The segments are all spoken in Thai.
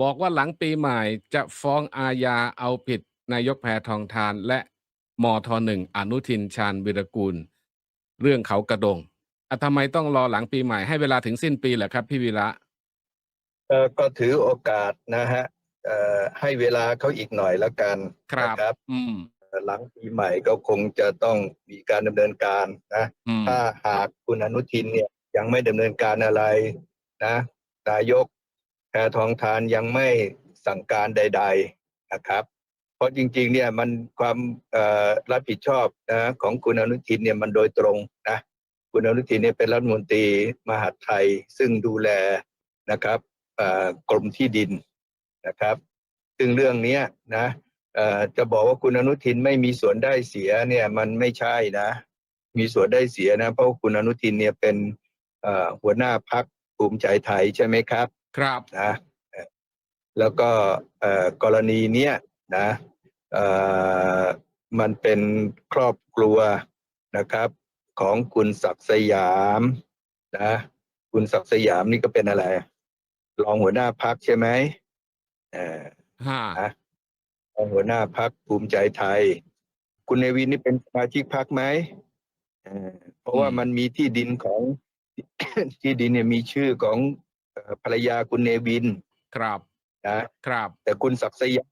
บอกว่าหลังปีใหม่จะฟ้องอาญาเอาผิดนายกแพทองทานและมทหนึ่งอนุทินชาญวิรกูล เรื่องเขากระดงอะทำไมต้องรอหลังปีใหม่ให้เวลาถึงสิ้นปีเหรอครับ พี่วีระเอ่อก็ถือโอกาสนะฮะเอ่อให้เวลาเขาอีกหน่อยแล้วกันครับนะครับอืมหลังปีใหม่ก็คงจะต้องมีการดำเนินการนะอืมถ้าหากคุณอนุทินเนี่ยยังไม่ดำเนินการอะไรนะ นายก แพทองทานยังไม่สั่งการใด ๆนะครับ เพราะจริงๆเนี่ยมันความรับผิดชอบนะของคุณอนุทินเนี่ยมันโดยตรงนะคุณอนุทินเนี่ยเป็นรัฐมนตรีมหาดไทยซึ่งดูแลนะครับกรมที่ดินนะครับซึ่งเรื่องนี้นะจะบอกว่าคุณอนุทินไม่มีส่วนได้เสียเนี่ยมันไม่ใช่นะ มีส่วนได้เสียนะ เพราะคุณอนุทินเนี่ยเป็นหัวหน้าพักภูมิใจไทยใช่ไหมครับ ครับนะเอ่อแล้วก็เอ่อกรณีเนี้ยนะเอ่อมันเป็นครอบครัวนะครับของคุณศักดิ์สยามนะคุณศักดิ์สยามนี่ก็เป็นอะไร รองหัวหน้าพักใช่ไหมเอ่อห้านะรองหัวหน้าพักภูมิใจไทย คุณเนวินนี่เป็นสมาชิกพักไหมเอ่อเพราะว่ามันมีที่ดินของที่ดินเนี่ยมีชื่อของเอ่อ ภรรยาคุณเนวินครับนะครับ แต่คุณศักดิ์สยาม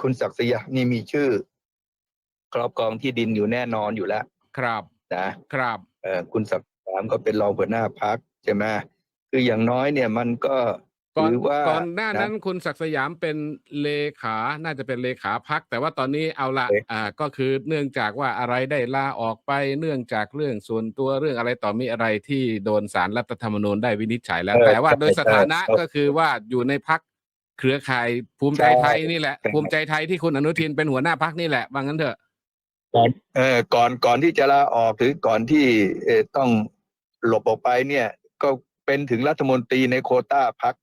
คุณศักดิ์สยามนี่มีชื่อ ครอบครองที่ดินอยู่แน่นอนอยู่แล้ว ครับนะครับเอ่อคุณศักดิ์สยามก็เป็นรองหัวหน้าพักใช่ไหมคืออย่างน้อยเนี่ยมันก็ ก่อนถือว่าก่อนหน้าะนั้น คุณศักดิ์สยามเป็นเลขา น่าจะเป็นเลขาพัก แต่ว่าตอนนี้เอาละเลอ่า ก็คือเนื่องจากว่าอะไรได้ลาออกไป เนื่องจากเรื่องส่วนตัวเรื่องอะไรต่อมีอะไรที่โดนสารรัฐธรรมนูญได้วินิจฉัยแล้วเออแต่ว่าใช่โดยสถานะใช่ก็คือว่าอยู่ในพักเครือข่ายภูมิใจไทยนี่แหละใช่ภูมิใจไทยที่คุณอนุทินเป็นหัวหน้าพักนี่แหละว่างั้นเถอะ ก่อนเออก่อนก่อนที่จะลาออกหรือก่อนที่เออต้องหลบออกไปเนี่ย ก็เป็นถึงรัฐมนตรีในโควต้าพัก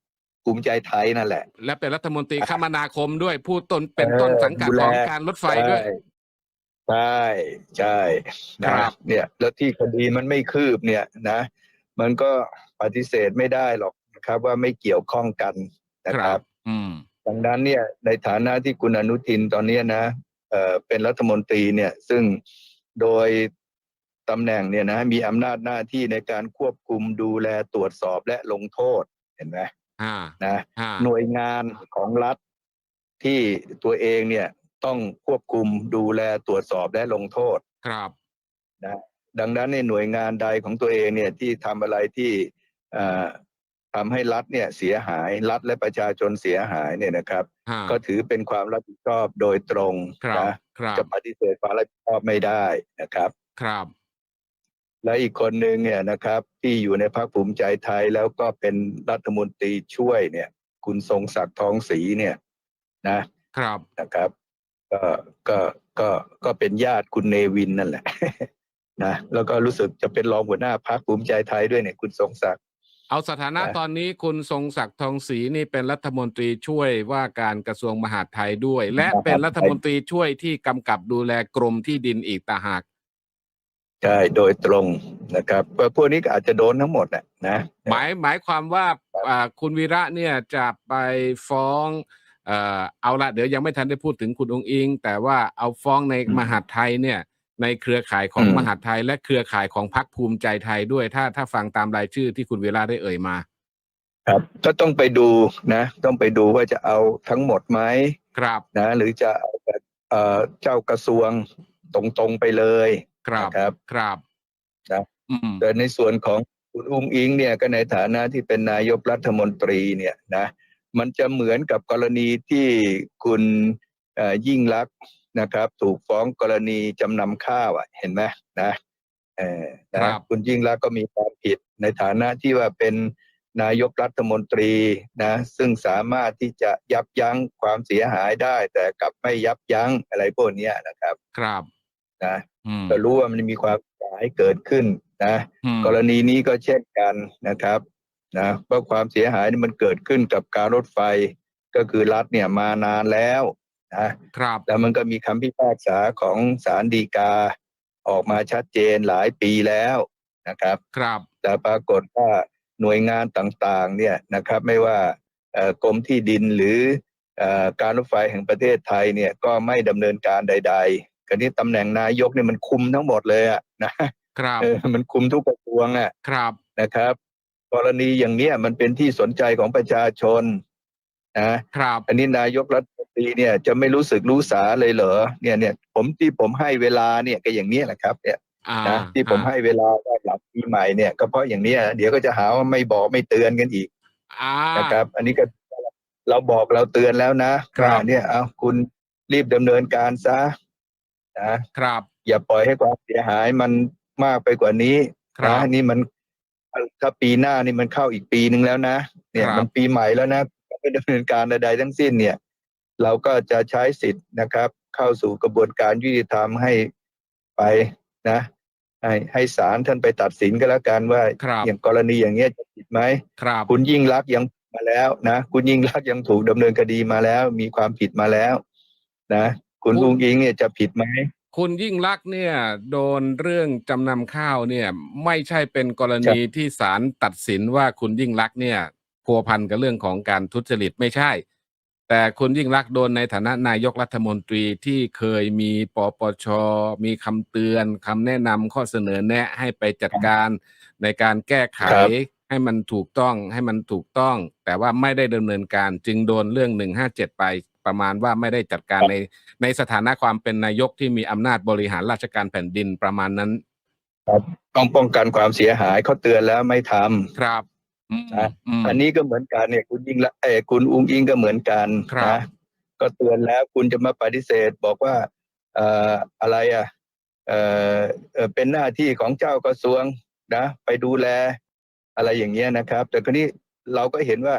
ภูมิใจไทยนั่นแหละ และเป็นรัฐมนตรีคมนาคมด้วยผู้ต้นเป็นต้นสังกัดดูแลของการรถไฟด้วยใช่ใช่นะครับ เนี่ย แล้วที่คดีมันไม่คืบเนี่ยนะ มันก็ปฏิเสธไม่ได้หรอกนะครับ ว่าไม่เกี่ยวข้องกันนะคครัรับบอืมดังนั้นเนี่ยในฐานะที่คุณอนุทินตอนเนี้ยนะเอ่อเป็นรัฐมนตรีเนี่ย ซึ่งโดยตำแหน่งเนี่ยนะ มีอำนาจหน้าที่ในการควบคุมดูแลตรวจสอบและลงโทษเห็นไหมอ่า นะอ่าหน่วยงานของรัฐที่ตัวเองเนี่ยต้องควบคุมดูแลตรวจสอบและลงโทษครับนะดังนั้นในหน่วยงานใดของตัวเองเนี่ยที่ทำอะไรที่เอ่อทำให้รัฐเนี่ยเสียหายรัฐและประชาชนเสียหายเนี่ยนะครับอ่าก็ถือเป็นความรับผิดชอบโดยตรงครับนะครับจะปฏิเสธความรับผิดชอบไม่ได้นะครับ ครับ และอีกคนหนึ่งเนี่ยนะครับที่อยู่ในพรรคภูมิใจไทยแล้วก็เป็นรัฐมนตรีช่วยเนี่ย คุณทรงศักดิ์ทองศรีเนี่ยนะครับนะครับก็ก็ก็ก็เป็นญาติคุณเนวินนั่นแหละนะแล้วก็รู้สึกจะเป็นรองหัวหน้าพรรคภูมิใจไทยด้วยเนี่ยคุณทรงศักดิ์เอาสถานะนะตอนนี้คุณทรงศักดิ์ทองศรีนี่เป็นรัฐมนตรีช่วยว่าการกระทรวงมหาดไทยด้วย และเป็นรัฐมนตรีช่วยที่กำกับดูแลกรมที่ดินอีกต่างหาก ใช่โดยตรงนะครับพวกนี้ก็อาจจะโดนทั้งหมดแหละนะหมายหมายความว่าอ่าคุณวีระเนี่ยจะไปฟ้องเอ่อเอาละเดี๋ยวยังไม่ทันได้พูดถึงคุณองค์อิง แต่ว่าเอาฟ้องในอืมมหาดไทยเนี่ยในเครือข่ายของอืมมหาดไทย และเครือข่ายของพรรคภูมิใจไทยด้วยถ้าถ้าฟังตามรายชื่อที่คุณวีระได้เอ่ยมา ครับก็ต้องไปดูนะ ต้องไปดูว่าจะเอาทั้งหมดไหมครับนะ หรือจะเอาแบบเอ่อเจ้ากระทรวงตรงๆไปเลย ครับนะครับครับนะอืมแต่ในส่วนของคุณอุ้งอิงเนี่ยก็ในฐานะที่เป็นนายกรัฐมนตรีเนี่ยนะมันจะเหมือนกับกรณีที่คุณเอ่อยิ่งลักษณ์นะครับ ถูกฟ้องกรณีจำนำข้าวอะเห็นไหมนะเออนะครับคุณยิ่งลักษณ์ก็มีความผิดในฐานะที่ว่าเป็นนายกรัฐมนตรีนะซึ่งสามารถที่จะยับยั้งความเสียหายได้ แต่กลับไม่ยับยั้งอะไรพวกเนี้ยนะครับ ครับนะอืม ก็รู้ว่ามันมีความเสียหายเกิดขึ้นนะอืมกรณีนี้ก็เช่นกันนะครับนะเพราะความเสียหายนี่มันเกิดขึ้นกับการรถไฟก็คือรัฐเนี่ยมานานแล้วนะครับแล้วมันก็มีคำพิพากษาของศาลฎีกา ออกมาชัดเจนหลายปีแล้วนะครับ ครับ แต่ปรากฏว่าหน่วยงานต่างๆเนี่ยนะครับไม่ว่าเอ่อกรมที่ดินหรือเอ่อการรถไฟแห่งประเทศไทยเนี่ยก็ไม่ดำเนินการใด ๆกันนี้ตำแหน่งนายกเนี่ยมันคุมทั้งหมดเลยอะนะครับเออมันคุมทุกกระทรวงอะครับนะครับ กรณีอย่างเนี้ยมันเป็นที่สนใจของประชาชนนะครับอันนี้นายกรัฐมนตรีเนี่ยจะไม่รู้สึกรู้สาเลยเหรอเนี่ยเนี่ยผมที่ผมให้เวลาเนี่ยก็อย่างเนี้ยแหละครับ เนี่ยอ่านะที่ผมอ่าให้เวลาว่าหลังปีใหม่เนี่ย ก็เพราะอย่างเนี้ยเดี๋ยวก็จะหาว่าไม่บอกไม่เตือนกันอีกอ่านะครับ อันนี้ก็เราบอกเราเตือนแล้วนะครับว่าเนี่ยเอาคุณรีบดำเนินการซะ นะครับ อย่าปล่อยให้ความเสียหายมันมากไปกว่านี้ครับนะนี่มันถ้าปีหน้านี่มันเข้าอีกปีหนึ่งแล้วนะ เนี่ยครับมันปีใหม่แล้วนะไม่ดำเนินการใดๆทั้งสิ้นเนี่ย เราก็จะใช้สิทธิ์นะครับ เข้าสู่กระบวนการยุติธรรมให้ไปนะให้ให้ศาลท่านไปตัดสินก็แล้วกันว่าครับอย่างกรณีอย่างเงี้ยจะผิดไหมครับคุณยิ่งรักษณ์ยังมาแล้วนะคุณยิ่งรักษณ์ยังถูกดำเนินคดีมาแล้ว มีความผิดมาแล้ว นะ คุณคุณลุงอิงเนี่ยจะผิดไหมคุณยิ่งลักษณ์เนี่ย โดนเรื่องจำนำข้าวเนี่ย ไม่ใช่เป็นกรณีที่ศาลตัดสินว่าคุณยิ่งลักษณ์เนี่ยพัวพันกับเรื่องของการทุจริตไม่ใช่ แต่คุณยิ่งลักษณ์โดนในฐานะนายกรัฐมนตรีที่เคยมีปปช มีคำเตือนคำแนะนำข้อเสนอแนะให้ไปจัดการในการแก้ไขครับให้มันถูกต้องให้มันถูกต้อง แต่ว่าไม่ได้ดำเนินการจึงโดนเรื่องหนึ่งห้าเจ็ดไป ประมาณว่าไม่ได้จัดการในในสถานะความเป็นนายกที่มีอำนาจบริหารราชการแผ่นดินประมาณนั้นต้องป้องกันความเสียหายเขาเตือนแล้วไม่ทำครับอืมนะอืม อันนี้ก็เหมือนกันเนี่ยคุณยิ่งละเออคุณอุ้งอิงก็เหมือนกันครับ นะก็เตือนแล้วคุณจะมาปฏิเสธบอกว่าเอ่ออะไรอะเอ่อเอ่อเป็นหน้าที่ของเจ้ากระทรวงนะ ไปดูแล อะไรอย่างเงี้ยนะครับ แต่คราวนี้เราก็เห็นว่า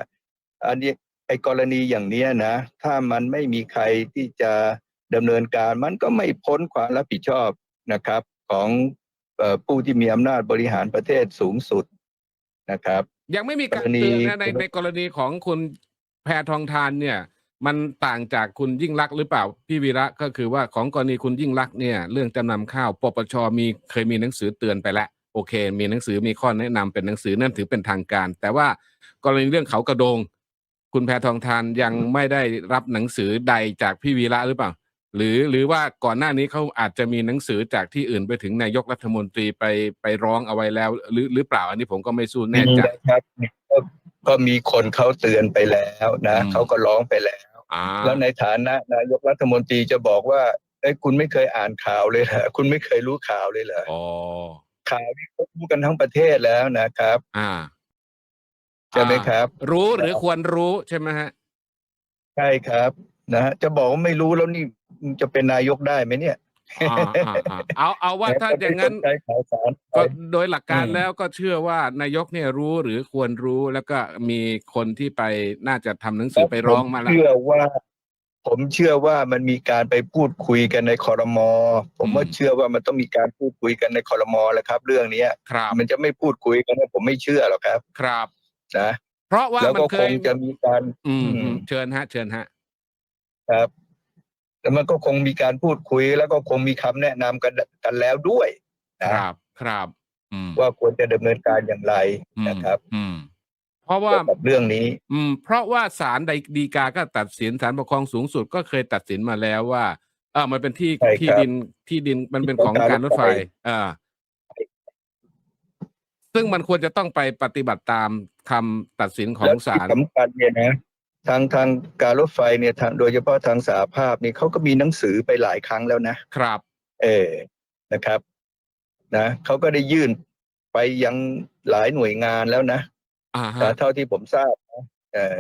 อันนี้ ไอ้กรณีอย่างเนี้ยนะ ถ้ามันไม่มีใครที่จะดำเนินการ มันก็ไม่พ้นความรับผิดชอบนะครับ ของเอ่อผู้ที่มีอำนาจบริหารประเทศสูงสุดนะครับ ยังไม่มีการกรณีเตือนนะในในกรณีของคุณแพทองทานเนี่ย มันต่างจากคุณยิ่งรักษณ์หรือเปล่าพี่วีระก็คือว่าของกรณีคุณยิ่งรักษณ์เนี่ย เรื่องจำนำข้าวปปชมีเคยมีหนังสือเตือนไปแล้วโอเค มีหนังสือมีข้อแนะนำเป็นหนังสือนั่นถือเป็นทางการ แต่ว่ากรณีเรื่องเขากระโดง คุณแพทองทานยังไม่ได้รับหนังสือใดจากพี่วีระหรือเปล่า หรือหรือว่าก่อนหน้านี้เขาอาจจะมีหนังสือจากที่อื่นไปถึงนายกรัฐมนตรีไปไปร้องเอาไว้แล้ว หรือหรือเปล่าอันนี้ผมก็ไม่สู้แน่ใจมีนะครับก็ก็มีคนเขาเตือนไปแล้วนะอืมเขาก็ร้องไปแล้วอ่าแล้วในฐานะนายกรัฐมนตรีจะบอกว่าเอ้ยคุณไม่เคยอ่านข่าวเลยเหรอคุณไม่เคยรู้ข่าวเลยเหรออ๋อข่าวที่เขารู้กันทั้งประเทศแล้วนะครับ อ่า ใช่ไหมครับอ่ารู้หรือควรรู้ใช่ไหมฮะใช่ครับนะฮะจะบอกว่าไม่รู้แล้วนี่จะเป็นนายกได้ไหมเนี่ยอ่าอ่าอ่าเอาเอาว่าถ้าอย่างนั้น ใช้ข่าวสารก็โดยหลักการอืม แล้วก็เชื่อว่านายกเนี่ยรู้หรือควรรู้แล้วก็มีคนที่ไปน่าจะทำหนังสือไปร้องมาแล้ว เชื่อว่า ผมเชื่อว่ามันมีการไปพูดคุยกันในคอรมอผมว่าอืมเชื่อว่ามันต้องมีการพูดคุยกันในคอรมอแหล้วครับ เรื่องเนี้ย ครับมันจะไม่พูดคุยกันนะผมไม่เชื่อหรอกครับ ครับ นะเพราะว่าแล้วมันก็เคคยงจะมีการอืมอืมอืมเชิญฮะ เชิญฮะ ครับแล้วมันก็คงมีการพูดคุย แล้วก็คงมีคำแนะนำกันกันแล้วด้วยคนะรับครับอืมว่าควรจะดำเนินการอย่างไรอืมนะครับ อืม เพราะว่าเกี่ยวกับเรื่องนี้ อืม เพราะว่าศาลใดดีกาก็ตัดสินศาลปกครองสูงสุดก็เคยตัดสินมาแล้วว่าเออมันเป็นที่ใช่ครับที่ดินที่ดินมันเป็นของการรถไฟอ่า ซึ่งมันควรจะต้องไปปฏิบัติตามคำตัดสินของแล้วศาที่ลสำคัญเนี่ยนะทางทางการรถไฟเนี่ยทางโดยเฉพาะทางสาภาพนี่เขาก็มีหนังสือไปหลายครั้งแล้วนะครับ เออนะครับนะเขาก็ได้ยื่นไปยังหลายหน่วยงานแล้วนะอ่าแต่ฮะเท่าที่ผมทราบนะเออ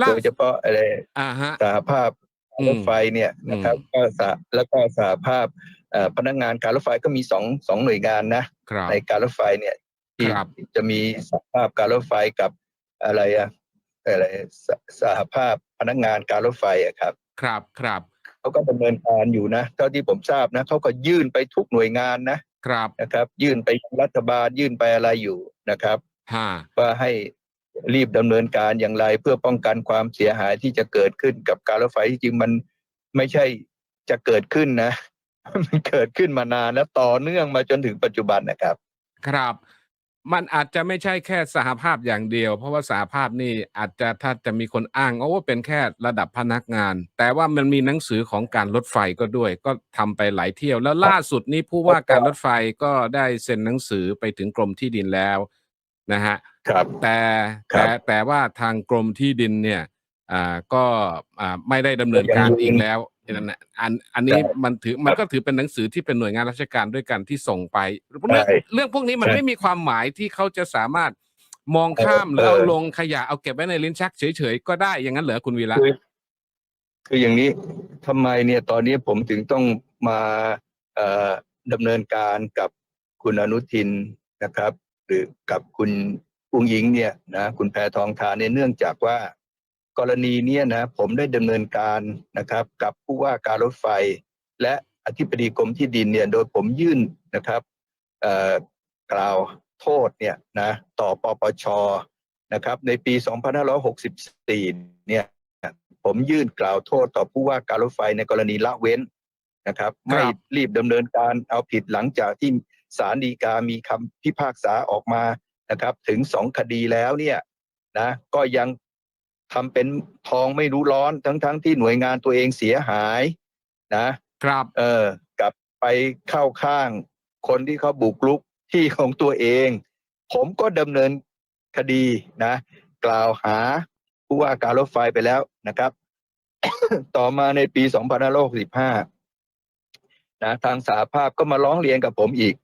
ล่าโดยเฉพาะอะไรอ่าฮะสหภาพอืมรถไฟเนี่ยนะครับ ก็สหแล้วก็สหภาพเอ่อพนักงานการรถไฟก็มีสองสองหน่วยงานนะครับในการรถไฟเนี่ย ที่ครับ จะมีสหภาพการรถไฟกับอะไรอะอะไรสสหภาพพนักงานการรถไฟอะครับครับครับเขาก็ดำเนินการอยู่นะเท่าที่ผมทราบนะเขาก็ยื่นไปทุกหน่วยงานนะครับนะครับ ยื่นไปยังรัฐบาลยื่นไปอะไรอยู่นะครับฮะว่าให้รีบดำเนินการอย่างไร เพื่อป้องกันความเสียหายที่จะเกิดขึ้นกับการรถไฟที่จริงมันไม่ใช่จะเกิดขึ้นนะ มันเกิดขึ้นมานานแล้วต่อเนื่องมาจนถึงปัจจุบันนะครับ ครับ มันอาจจะไม่ใช่แค่สหภาพอย่างเดียว เพราะว่าสหภาพนี่อาจจะถ้าจะมีคนอ้างว่าเป็นแค่ระดับพนักงาน แต่ว่ามันมีหนังสือของการรถไฟก็ด้วย ก็ทำไปหลายเที่ยว แล้วล่าสุดนี้ผู้ว่าการรถไฟก็ได้เซ็นหนังสือไปถึงกรมที่ดินแล้วนะฮะครับแต่ครัแต่บแต่ว่าทางกรมที่ดินเนี่ยอ่าก็อ่าไม่ได้ดำเนินการยังอีกแล้ว นั่นน่ะอันอันนี้ใช่มันถือมันก็ถือเป็นหนังสือที่เป็นหน่วยงานราชการด้วยกันที่ส่งไป เรื่องใช่เรื่องพวกนี้มันใช่ไม่มีความหมายที่เขาจะสามารถมองข้ามหรือเออเอาลงขยะเอาเก็บไว้ในลิ้นชักเฉยๆก็ได้อย่างนั้นเหรอคุณวีระคือคืออย่างนี้ทำไมเนี่ยตอนนี้ผมถึงต้องมาเอ่อดำเนินการกับคุณอนุทินนะครับ หรือกับคุณอุ้งยิงเนี่ยนะคุณแพทองทานเนี่ยเนื่องจากว่า กรณีเนี้ยนะผมได้ดำเนินการนะครับกับผู้ว่าการรถไฟ และอธิบดีกรมที่ดินเนี่ยโดยผมยื่นนะครับเอ่อกล่าวโทษเนี่ยนะต่อปปชนะครับในปี 2564 เนี่ยผมยื่นกล่าวโทษต่อผู้ว่าการรถไฟในกรณีละเว้นนะครับ ไม่รีบดำเนินการเอาผิดหลังจากที่ศาลฎีกามีคำพิพากษาออกมานะครับ ถึงสองคดีแล้วเนี่ยนะก็ยัง ทำเป็นทองไม่รู้ร้อนทั้งๆทที่หน่วยงานตัวเองเสียหายนะ ครับเออกลับไปเข้าข้าง คนที่เขาบุกรุกที่ของตัวเอง ผมก็ดำเนินคดีนะ กล่าวหาผู้ว่าการรถไฟไปแล้วนะครับ ต่อมาในปี 2565นะทางสาภาพก็มาร้องเรียนกับผมอีก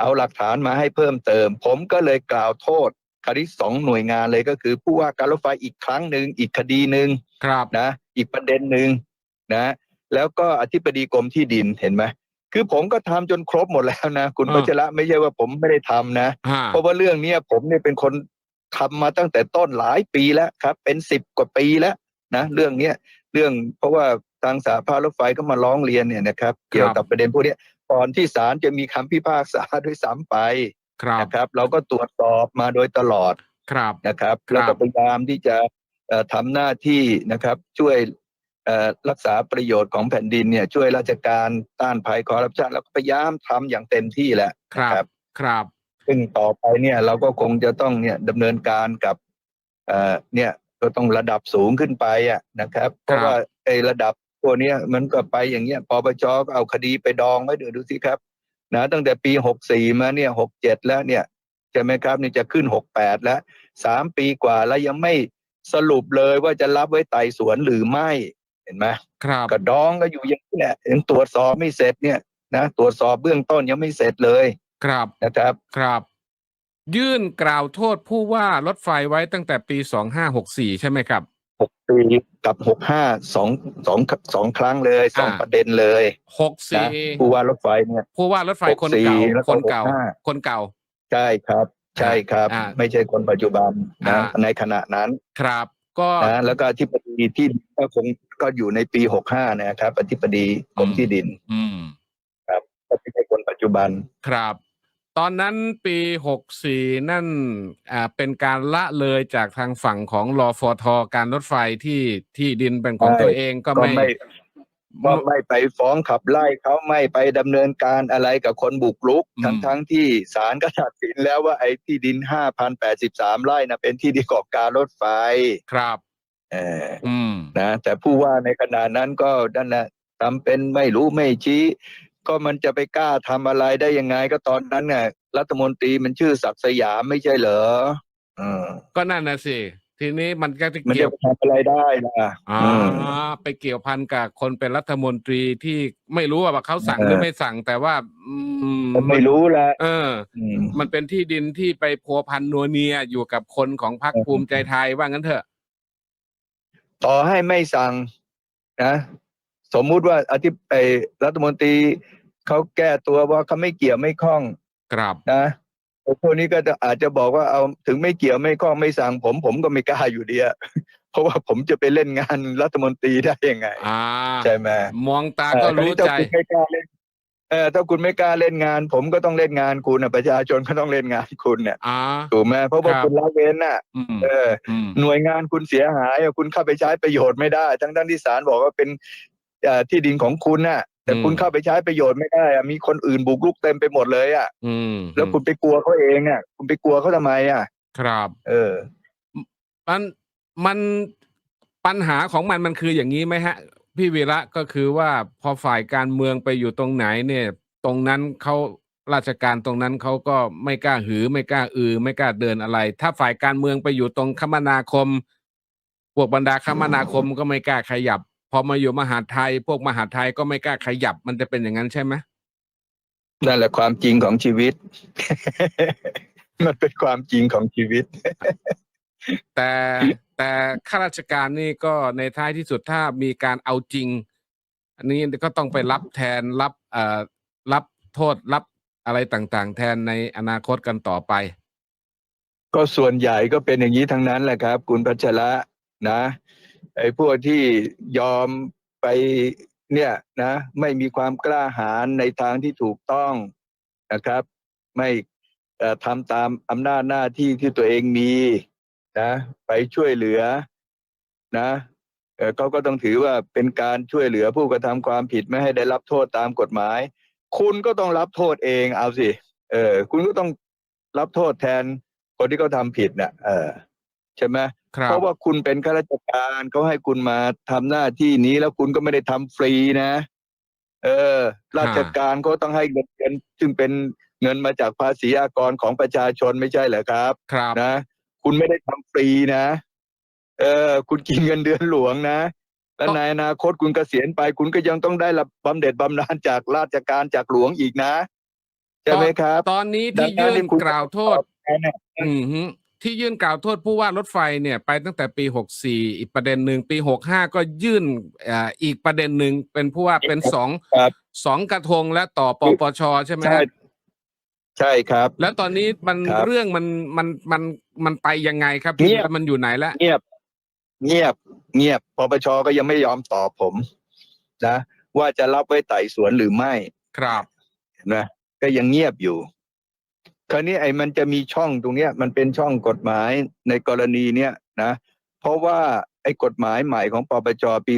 เอาหลักฐานมาให้เพิ่มเติม ผมก็เลยกล่าวโทษ คดีสองหน่วยงานเลยก็คือ ผู้ว่าการรถไฟอีกครั้งหนึ่งอีกคดีหนึ่งครับนะ อีกประเด็นหนึ่งนะ แล้วก็อธิบดีกรมที่ดินเห็นไหมคือผมก็ทำจนครบหมดแล้วนะ คุณอ่าพัชระไม่ใช่ว่าผมไม่ได้ทำนะฮะเพราะว่าเรื่องเนี้ยผมเนี่ยเป็นคนทำมาตั้งแต่ต้นหลายปีแล้วครับ เป็นสิบกว่าปีแล้วนะเรื่องเนี้ยเรื่องเพราะว่าทางสาภาพรถไฟก็มาร้องเรียนเนี่ยนะครับ เกี่ยวกับประเด็นพวกเนี้ยก่อนที่ศาลจะมีคำพิพากษาด้วยซ้ำไปครับ นะครับ เราก็ตรวจสอบมาโดยตลอดครับนะครับครับแล้วก็พยายามที่จะเอ่อทำหน้าที่นะครับช่วยเอ่อรักษาประโยชน์ของแผ่นดินเนี่ยช่วยราชการต้านภัยคอร์รัปชันแล้วก็พยายามทำอย่างเต็มที่แหละครันะบครับซึ่งต่อไปเนี่ยเราก็คงจะต้องเนี่ยดำเนินการกับเอ่อเนี่ยก็ต้องระดับสูงขึ้นไปอะนะครับ เพราะว่าไอ้ระดับพวกเนี้ยมันก็ไปอย่างเงี้ยปปชก็เอาคดีไปดองไว้เดี๋ยวดูสิครับ นะตั้งแต่ปีหกสี่มาเนี่ยหกเจ็ดแล้วเนี่ยใช่ไหมครับนี่จะขึ้นหกแปดแล้วสามปีกว่าแล้วยังไม่สรุปเลยว่าจะรับไว้ไต่สวนหรือไม่เห็นไหมครับก็ดองก็อยู่อย่างนี้แหละยังตรวจสอบไม่เสร็จเนี่ยนะตรวจสอบเบื้องต้นยังไม่เสร็จเลยครับนะครับครับ ยื่นกล่าวโทษผู้ว่ารถไฟไว้ตั้งแต่ปีสองห้าหกสี่ใช่ไหมครับ หกปีกับหกห้าสองสองสองครั้งเลยสองอ่า ประเด็นเลยหกนะสี่ผู้ว่ารถไฟเนี่ย ผู้ว่ารถไฟคน64เก่าแล้วก็คนเก่า 65 คนเก่า ใช่ครับ ใช่ครับ อ่าไม่ใช่คนปัจจุบันนะอ่าในขณะนั้นครับ ก็นะแล้วก็อธิบดีที่ก็คงก็อยู่ในปีหกห้านะครับอธิบดีกรมที่ดินอืม ก็ไม่ใช่คนปัจจุบัน ครับ ตอนนั้นปีหกสี่นั่นอ่าเป็นการละเลยจากทางฝั่งของรอฟทการรถไฟที่ที่ดินเป็นของใช่ตัวเองก็ก็ไม่ไม่ก็ไม่ไปฟ้องขับไล่เขาไม่ไปดำเนินการอะไรกับคนบุกรุกอืมทั้งทั้งที่ศาลก็ตัดสินแล้วว่าไอ้ที่ดินห้าพันแปดสิบสามไร่นะเป็นที่ดินของการรถไฟครับเอออืมนะแต่ผู้ว่าในขณะนั้นก็นั่นแหละทำเป็นไม่รู้ไม่ชี้ ก็มันจะไปกล้าทำอะไรได้ยังไงก็ตอนนั้นน่ะรัฐมนตรีมันชื่อศักดิ์สยามไม่ใช่เหรอเออก็นั่นนะสิ ทีนี้มันก็จะมันเกี่จะยวไปทำอะไรได้ล่ะอ่าอืมไปเกี่ยวพันกับคนเป็นรัฐมนตรีที่ไม่รู้ว่าเขาสั่งเออหรือไม่สั่งแต่ว่า อืมผมไม่รู้ละเอออืมมันเป็นที่ดินที่ไปพัวพันนัวเนียอยู่กับคนของพรรคเออภูมิใจไทยว่างั้นเถอะ ต่อให้ไม่สั่งนะ สมมุติว่าอธิไอรัฐมนตรี เขาแก้ตัวว่าเขาไม่เกี่ยวไม่ข้องครับนะไอ้พวกนี้ก็จะอาจจะบอกว่าเอาถึงไม่เกี่ยวไม่ข้องไม่สั่งผม ผมก็ไม่กล้าอยู่ดีอะเพราะว่าผมจะไปเล่นงานรัฐมนตรีได้ยังไงอ่าใช่ไหมมองตาเออก็คราวรู้นี้ถ้าใจคุณไม่กล้าเล่นเออถ้าคุณไม่กล้าเล่นงาน ผมก็ต้องเล่นงานคุณนะประชาชนก็ต้องเล่นงานคุณเนี่ยอ่าถูกไหมเพราะว่าครับคุณละเว้นน่ะอืมเอออืมหน่วยงานคุณเสียหายอะคุณเข้าไปใช้ประโยชน์ไม่ได้ ทั้งทั้งที่ศาลบอกว่าเป็นเอ่อที่ดินของคุณน่ะ แต่อืมคุณเข้าไปใช้ประโยชน์ไม่ได้อะมีคนอื่นบุกรุกเต็มไปหมดเลยอะอืมแล้วคุณไปกลัวเขาเองอะ คุณไปกลัวเขาทำไมอะ ครับ เออ มันมันปัญหาของมันมันคืออย่างนี้ไหมฮะ พี่วีระก็คือว่าพอฝ่ายการเมืองไปอยู่ตรงไหนเนี่ย ตรงนั้นเขาราชการตรงนั้นเขาก็ไม่กล้าหือ ไม่กล้าอือ ไม่กล้าเดินอะไร ถ้าฝ่ายการเมืองไปอยู่ตรงคมนาคมพวกบรรดาคมนาคมก็ไม่กล้าขยับ พอมาอยู่มหาดไทย พวกมหาดไทยก็ไม่กล้าขยับ มันจะเป็นอย่างนั้นใช่ไหมนั่นแหละความจริงของชีวิต มันเป็นความจริงของชีวิต แต่แต่ข้าราชการนี่ก็ในท้ายที่สุดถ้ามีการเอาจริง อันนี้ก็ต้องไปรับแทนรับเอ่อรับโทษรับอะไรต่างๆ แทนในอนาคตกันต่อไป ก็ส่วนใหญ่ก็เป็นอย่างนี้ทั้งนั้นแหละครับ คุณพัชระนะ ไอ้พวกที่ยอมไปเนี่ยนะไม่มีความกล้าหาญในทางที่ถูกต้องนะครับ ไม่ทำตามอำนาจหน้าที่ที่ตัวเองมีนะไปช่วยเหลือนะเขาก็ต้องถือว่าเป็นการช่วยเหลือผู้กระทำความผิดไม่ให้ได้รับโทษตามกฎหมาย คุณก็ต้องรับโทษเองเอาสิเออคุณก็ต้องรับโทษแทนคนที่เขาทำผิดน่ะเออ ใช่ไหมครับเพราะว่าคุณเป็นข้าราชการเขาให้คุณมาทำหน้าที่นี้แล้วคุณก็ไม่ได้ทำฟรีนะ เออ ราชการเขาต้องให้เงินเดือนซึ่งเป็นเงินมาจากภาษีอากรของประชาชนไม่ใช่เหรอครับครับนะ คุณไม่ได้ทำฟรีนะ เออ คุณกินเงินเดือนหลวงนะแล้วในอนาคตคุณเกษียณไป คุณก็ยังต้องได้รับบำเหน็จบำนาญจากราชการจากหลวงอีกนะใช่ไหมครับ ตอนนี้ดัที่งนั้นยื่นี่นคุณกล่าวโทษแน่ๆอืมฮึ ที่ยื่นกล่าวโทษผู้ว่ารถไฟเนี่ยไปตั้งแต่ปีหกสี่อีกประเด็นหนึ่งปีหกห้าก็ยื่นอ่าอีกประเด็นหนึ่งเป็นผู้ว่าเป็นสองครับสองกระทงและต่อปปชใช่ไหมใช่ฮะใช่ครับ แล้วตอนนี้มันครับเรื่องมันมันมันมันไปยังไงครับเงีพี่ยบมันอยู่ไหนแล้ว เงียบ เงียบ เงียบปปชก็ยังไม่ยอมตอบผมนะว่าจะรับไว้ไต่สวนหรือไม่ครับเห็นไหมก็ยังเงียบอยู่ คราวนี้ไอ้มันจะมีช่องตรงเนี้ยมันเป็นช่องกฎหมายในกรณีเนี้ยนะเพราะว่าไอ้กฎหมายใหม่ของปปชปี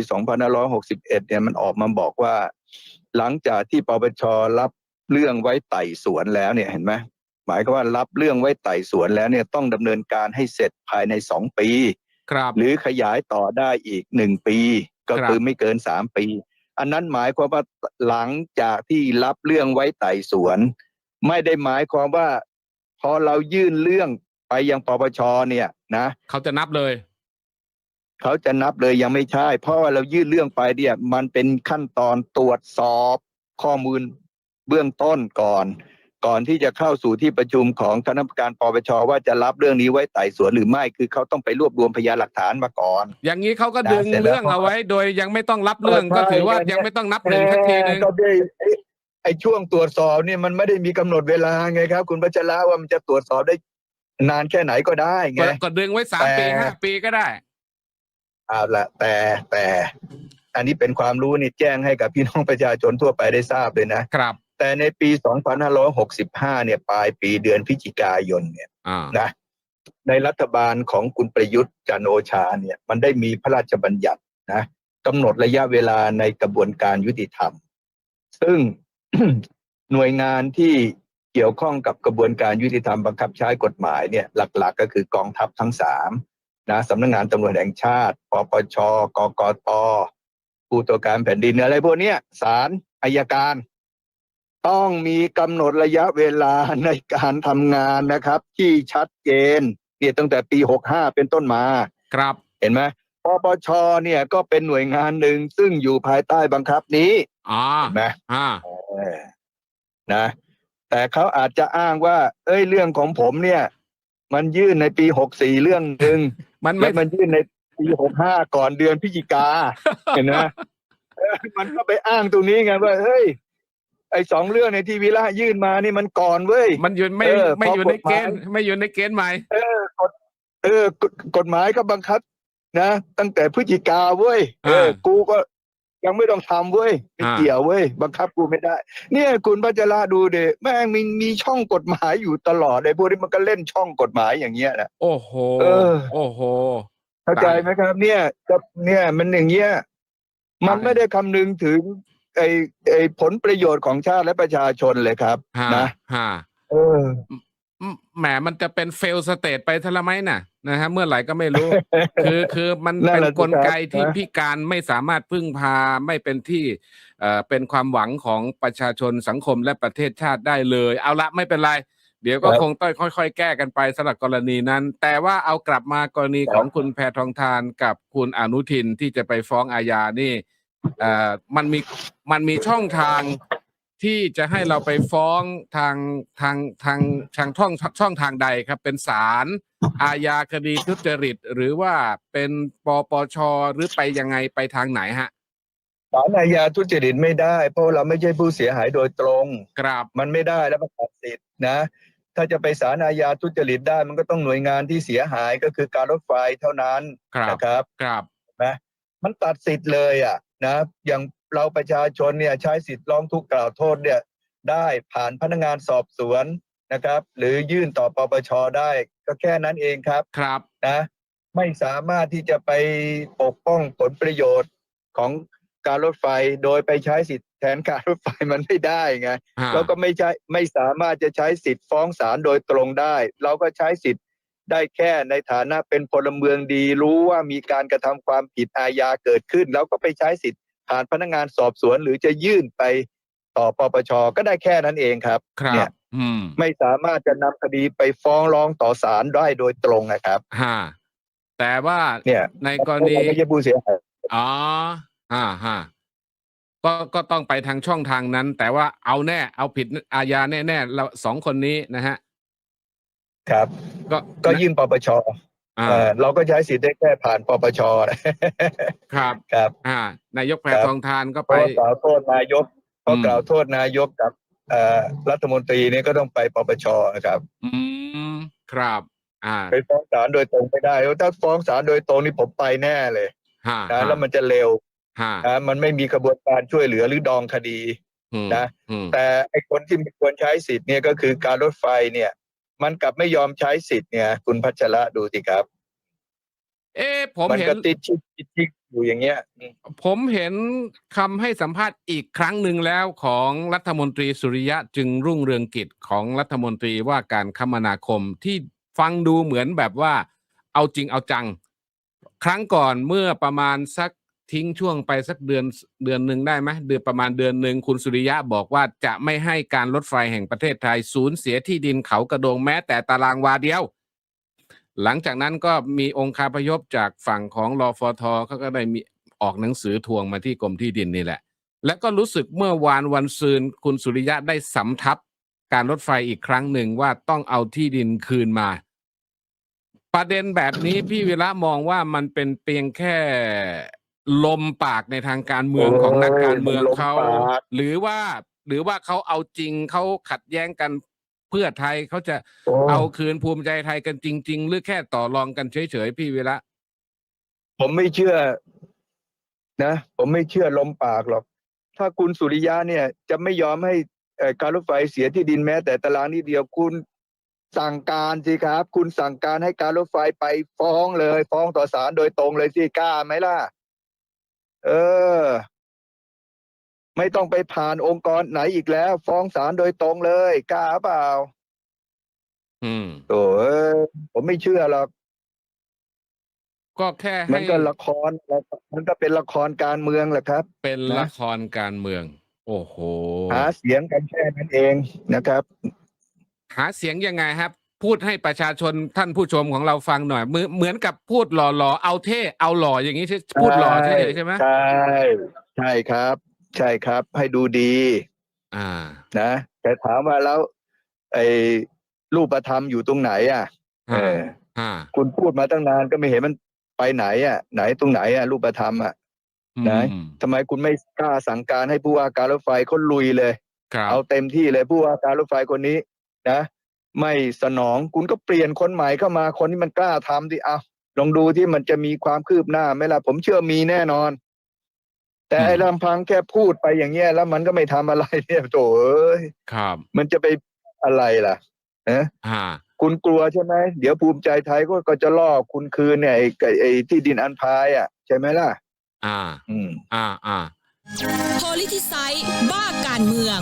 2561 เนี่ยมันออกมาบอกว่า หลังจากที่ปปชรับเรื่องไว้ไต่สวนแล้วเนี่ยเห็นไหมหมายก็ว่ารับเรื่องไว้ไต่สวนแล้วเนี่ยต้องดำเนินการให้เสร็จภายในสองปี ครับ หรือขยายต่อได้อีกหนึ่งปี ก็ครับคือไม่เกินสามปี อันนั้นหมายความว่าหลังจากที่รับเรื่องไว้ไต่สวน ไม่ได้หมายความว่า พอเรายื่นเรื่องไปยังปปชเนี่ยนะเขาจะนับเลย เขาจะนับเลยยังไม่ใช่ เพราะว่าเรายื่นเรื่องไปเนี่ย มันเป็นขั้นตอนตรวจสอบข้อมูลเบื้องต้นก่อน ก่อนที่จะเข้าสู่ที่ประชุมของคณะกรรมการปปชว่าจะรับเรื่องนี้ไว้ไต่สวนหรือไม่คือเขาต้องไปรวบรวมพยานหลักฐานมาก่อน อย่างนี้เขาก็ดึงเสร็จแล้วเรื่องเอาไว้ โดยยังไม่ต้องรับเรื่องเออใช่ก็ถือว่าเนี่ยยังไม่ต้องนับหนึ่งสักทีหนึ่งก็ ได้ไอ้ไอ้ช่วงตรวจสอบเนี่ยมันไม่ได้มีกำหนดเวลาไงครับ คุณพัชระว่ามันจะตรวจสอบได้นานแค่ไหนก็ได้ไงก็ก็ดึงไว้สามปีแต่ห้าปีก็ได้เอาละแต่แต่อันนี้เป็นความรู้นี่แจ้งให้กับพี่น้องประชาชนทั่วไปได้ทราบเลยนะครับ แต่ในปี 2565 เนี่ยปลายปีเดือนพฤศจิกายนเนี่ยอ่านะในรัฐบาลของคุณประยุทธ์จันทร์โอชาเนี่ย มันได้มีพระราชบัญญัตินะกำหนดระยะเวลาในกระบวนการยุติธรรม ซึ่ง หน่วยงานที่เกี่ยวข้องกับกระบวนการยุติธรรมบังคับใช้กฎหมายเนี่ยหลักๆ ก็คือกองทัพทั้งสามนะสำนักงานตำรวจแห่งชาติปปชกกตผู้ตรวจการแผ่นดินอะไรพวกเนี้ยศาลอายการ ต้องมีกำหนดระยะเวลาในการทำงานนะครับ ที่ชัดเจนเนี่ยตั้งแต่ปี65เป็นต้นมา ครับเห็นไหมปปชเนี่ยก็เป็นหน่วยงานหนึ่งซึ่งอยู่ภายใต้บังคับนี้อ่าเห็นไหมอ่าเออ นะ แต่เขาอาจจะอ้างว่า เอ้ยเรื่องของผมเนี่ย มันยื่นในปี64เรื่องหนึ่งมันแล้ไม่วมันยื่นในปี65ก่อนเดือนพฤศจิกาเห็นไหมเออมันก็ไปอ้างตรงนี้ไงว่าเฮ้ยไอ้สองเรื่องในที่วีระยื่นมานี่มันก่อนเว้ย มันอยู่ไม่เออไม่พออยู่ในเกณฑ์กฎหมายไม่อยู่ในเกณฑ์ใหม่ เออกฎเออกฎกฎหมายก็บังคับ นะ ตั้งแต่พฤศจิกาเว้ยเอออ่ากูก็ ยังไม่ต้องทำเว้ยไม่อ่าเกี่ยวเว้ยบังคับกูไม่ได้ เนี่ยคุณพัชระดูเดแม่งมีมีช่องกฎหมายอยู่ตลอดเลยพวกนี้มันก็เล่นช่องกฎหมายอย่างเงี้ยนะโอ้โหเออโอ้โหเข้าใจไหมครับ เนี่ยกับเนี่ยมันอย่างเงี้ยมันตายไม่ได้คำนึงถึงไอ้ไอ้ผลประโยชน์ของชาติและประชาชนเลยครับฮะนะฮะเอออืม แหมมันจะเป็นเฟลสเตทไปทละไหมน่ะนะฮะเมื่อไหร่ก็ไม่รู้ คือคือมันนั่เป็นนแหละสิกลไกครับที่นะพิการไม่สามารถพึ่งพาไม่เป็นที่เอ่อเป็นความหวังของประชาชนสังคมและประเทศชาติได้เลย เอาละไม่เป็นไร เดี๋ยวก็คงต้องค่อยๆ แก้กันไปสำหรับกรณีนั้น แต่ว่าเอากลับมากรณีของคุณแพทองทานกับคุณอนุทินที่จะไปฟ้องอาญานี่เอ่อมันมีมันมีช่องทาง ที่จะให้เราไปฟ้องทางทางทางทางช่องช่องทางใดครับ เป็นศาลอาญาคดีทุจริต หรือว่าเป็นปปชหรือไปยังไงไปทางไหนฮะศาลอาญาทุจริตไม่ได้ เพราะเราไม่ใช่ผู้เสียหายโดยตรงกราบมันไม่ได้แล้วมันตัดสิทธิ์นะ ถ้าจะไปศาลอาญาทุจริตได้ มันก็ต้องหน่วยงานที่เสียหายก็คือการรถไฟเท่านั้นครับนะครับกราบนะมันตัดสิทธิ์เลยอะนะอย่าง เราประชาชนเนี่ยใช้สิทธิ์ร้องทุกข์กล่าวโทษเนี่ยได้ผ่านพนักงานสอบสวนนะครับ หรือยื่นต่อปปชได้ก็แค่นั้นเองครับครับนะไม่สามารถที่จะไปปกป้องผลประโยชน์ของการรถไฟโดยไปใช้สิทธิ์แทนการรถไฟมันไม่ได้ไงฮะเราก็ไม่ใช่ไม่สามารถจะใช้สิทธิ์ฟ้องศาลโดยตรงได้ เราก็ใช้สิทธิ์ได้แค่ในฐานะเป็นพลเมืองดี รู้ว่ามีการกระทำความผิดอาญาเกิดขึ้น แล้วก็ไปใช้สิทธิ์ ผ่านพนักงานสอบสวนหรือจะยื่นไปต่อปปชก็ได้แค่นั้นเองครับครัเนี่บยอืมไม่สามารถจะนำคดีไปฟ้องร้องต่อศาลได้โดยตรงนะครับฮะแต่ว่าเนี่ยในกรณีเราไม่ใช่ผู้เสียหายอ๋อฮ่าฮ่าก็ก็ต้องไปทางช่องทางนั้น แต่ว่าเอาแน่เอาผิดอาญาแน่ๆเราสองคนนี้นะฮะ ครับ ก็ก็ยื่นปปชอ่า เอ่อเราก็ใช้สิทธิ์ได้แค่ผ่านปปชครับครับอ่านายกแพครับทองทานก็เพไปราะว่ากล่าวโทษนายกเพราะอืมกล่าวโทษนายกกับเอ่อรัฐมนตรีเนี่ยก็ต้องไปปปชนะครับ อืมครับอ่าไปฟ้องศาลโดยตรงไม่ได้เพราะถ้าฟ้องศาลโดยตรงนี่ผมไปแน่เลยฮ่านะแล้วมันจะเร็วฮ่านะมันไม่มีกระบวนการช่วยเหลือหรือดองคดีอืมนะอืมแต่ไอ้คนที่ไม่ควรใช้สิทธิ์เนี่ยก็คือการรถไฟเนี่ย มันกลับไม่ยอมใช้สิทธิ์เนี่ย คุณพัชระดูสิครับ เอ๊ะผมมันเห็ก็น ติดชิดติดชิดอยู่อย่างเงี้ยอืมผมเห็นคำให้สัมภาษณ์อีกครั้งหนึ่งแล้วของรัฐมนตรีสุริยะจึงรุ่งเรืองกิจของรัฐมนตรีว่าการคมนาคมที่ฟังดูเหมือนแบบว่า เอาจริงเอาจัง ครั้งก่อนเมื่อประมาณสัก ทิ้งช่วงไปสักเดือนเดือนหนึ่งได้ไหมเดือนประมาณเดือนหนึ่งคุณสุริยะบอกว่าจะไม่ให้การรถไฟแห่งประเทศไทยสูญเสียที่ดินเขากระโดงแม้แต่ตารางวาเดียว หลังจากนั้นก็มีองค์คาพยพจากฝั่งของรอฟอทอเขาก็ได้มีออกหนังสือทวงมาที่กรมที่ดินนี่แหละ และก็รู้สึกเมื่อวานวันซืนคุณสุริยะได้สำทับการรถไฟอีกครั้งหนึ่งว่าต้องเอาที่ดินคืนมา ประเด็นแบบนี้พี่วิระมองว่ามันเป็นเพียงแค่ ลมปากในทางการเมืองของนักการเมืองเขาโอ้ยมันลมปากหรือว่าหรือว่าเขาเอาจริงเขาขัดแย้งกันเพื่อไทยเขาจะโอ้เอาคืนภูมิใจไทยกันจริง ๆ หรือแค่ต่อรองกันเฉยๆพี่วิระผมไม่เชื่อ นะ ผมไม่เชื่อลมปากหรอก ถ้าคุณสุริยะเนี่ย จะไม่ยอมให้เอ่อการรถไฟเสียที่ดินแม้ แต่ตารางนิดเดียวคุณสั่งการสิครับ คุณสั่งการให้การรถไฟไปฟ้องเลย ฟ้องต่อศาลโดยตรงเลยสิกล้าไหมล่ะ เออ ไม่ต้องไปผ่านองค์กรไหนอีกแล้ว ฟ้องศาลโดยตรงเลยกล้าเปล่า อืมโอ้เอ้ยผมไม่เชื่อหรอก ก็แค่มัให้นก็ละคร มันก็เป็นละครการเมืองแหละครับ เป็นนะ ละครการเมือง โอ้โห หาเสียงกันแค่นั้นเองนะครับ หาเสียงยังไงครับ พูดให้ประชาชนท่านผู้ชมของเราฟังหน่อยเหมือนเหมือนกับพูดหล่อๆเอาเท่เอาหล่ออย่างนี้ใช่พูดหล่อเท่ใช่ไหมใช่ใช่ครับ ใช่ครับ ให้ดูดี อ่า นะแต่ถามว่าแล้วไอ้รูปธรรมอยู่ตรงไหน อะเอฮ่าอฮ่าคุณพูดมาตั้งนานก็ไม่เห็นมันไปไหน อะ ไหนตรงไหนอะรูปธรรมอะไหนอืมทำไมคุณไม่กล้าสั่งการให้ผู้ว่าการรถไฟเขาลุยเลย ครับ เอาเต็มที่เลยผู้ว่าการรถไฟคนนี้ นะ ไม่สนอง คุณก็เปลี่ยนคนใหม่เข้ามาคนที่มันกล้าทำดิเอาลองดูที่มันจะมีความคืบหน้าไหมล่ะผมเชื่อมีแน่นอน แต่ไอ้ลำพังแค่พูดไปอย่างเงี้ยแล้วมันก็ไม่ทำอะไรเนี่ยโถเอ้ยครับ มันจะไปอะไรล่ะนะฮ่า คุณกลัวใช่ไหมเดี๋ยวภูมิใจไทยก็ก็จะล่อคุณคืนเนี่ยไอ้ไอ้ไอ้ที่ดินอันพายอะ ใช่ไหมล่ะ อ่า อืม อ่าอ่า p o l i t i c i z e บ้าการเมือง